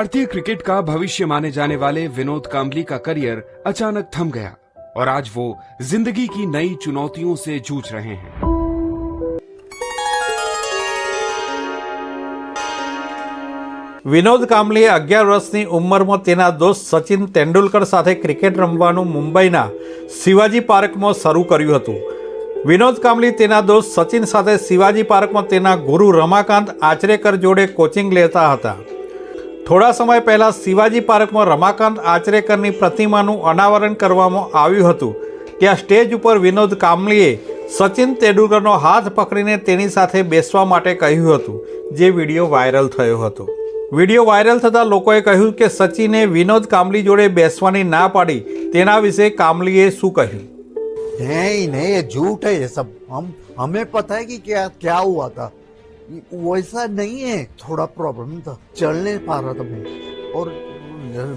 भारतीय क्रिकेट का भविष्य माने जाने वाले विनोद कांबली का करियर अचानक थम गया और आज वो जिंदगी की नई चुनौतियों से जूझ रहे हैं વિનોદ કાંબલીએ અગિયાર વર્ષની ઉંમરમાં તેના દોસ્ત સચિન તેંડુલકર સાથે ક્રિકેટ રમવાનું મુંબઈના શિવાજી પાર્કમાં શરૂ કર્યું હતું વિનોદ કાંબલી તેના દોસ્ત સચિન સાથે શિવાજી પાર્કમાં તેના ગુરુ રમાકાંત આચરેકર જોડે કોચિંગ લેતા હતા થોડા સમય પહેલાં શિવાજી પાર્કમાં રમાકાંત આચરેકરની પ્રતિમાનું અનાવરણ કરવામાં આવ્યું હતું ત્યાં સ્ટેજ ઉપર વિનોદ કાંબલીએ સચિન તેંડુલકરનો હાથ પકડીને તેની સાથે બેસવા માટે કહ્યું હતું જે વિડીયો વાયરલ થયો હતો વિડીયો વાયરલ થતાં લોકોએ કહ્યું કે સચિને વિનોદ કાંબલી જોડે બેસવાની ના પાડી તેના વિશે કાંબલીએ શું કહ્યું नहीं नहीं ये झूठ है ये सब हम हमें पता है कि क्या क्या हुआ था वैसा नहीं है। थोड़ा प्रॉब्लम था। चल नहीं पा रहा था मैं। और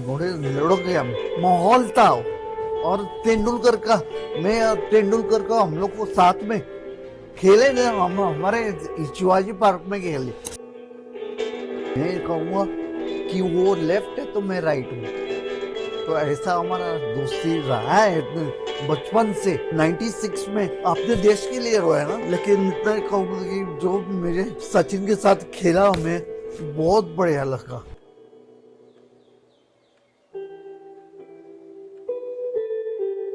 बड़े लड़ गया माहौल था। और तेंदुलकर का, मैं तेंदुलकर का हम लोग को साथ में खेले ना हम हमारे शिवाजी पार्क में खेले। मैं कहूँगा कि वो लेफ़्ट है तो मैं राइट हूँ तो ऐसा हमारा दोस्ती रहा है बचपन से 96 में। अपने देश के लिए रोया ना? लेकिन इतना कहूँगा कि जो मेरे सचिन के साथ खेला हमें, बहुत बढ़िया लगा।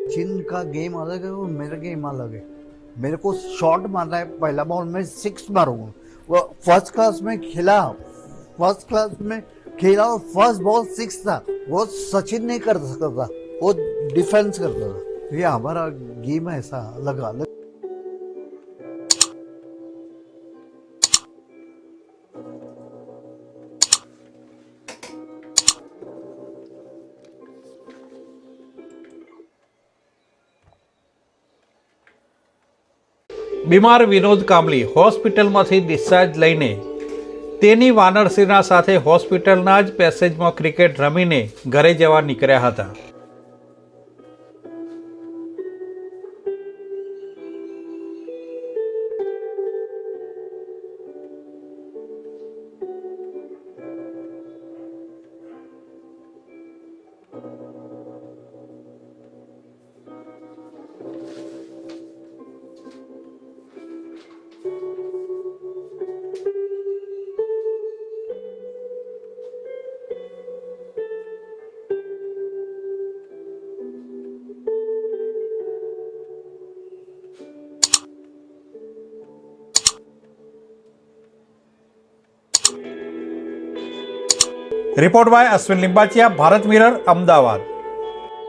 सचिन का गेम अलग है और मेरा गेम अलग है। मेरे को शॉट मारना है, पहला बॉल में सिक्स मारूँगा। वो फ़र्स्ट क्लास में खेला फ़र्स्ट क्लास में खेला और फ़र्स्ट बॉल सिक्स था। वो सचिन नहीं कर सकता था वो डिफेंस करता था ये हमारा गेम ऐसा अलग अलग બીમાર વિનોદ કાંબલી હોસ્પિટલમાંથી ડિસ્ચાર્જ લઈને તેની વાનરસીના સાથે હોસ્પિટલના જ પેસેજમાં ક્રિકેટ રમીને ઘરે જવા નીકળ્યા હતા. report by Ashwin Limbachiya Bharat mirror Ahmedabad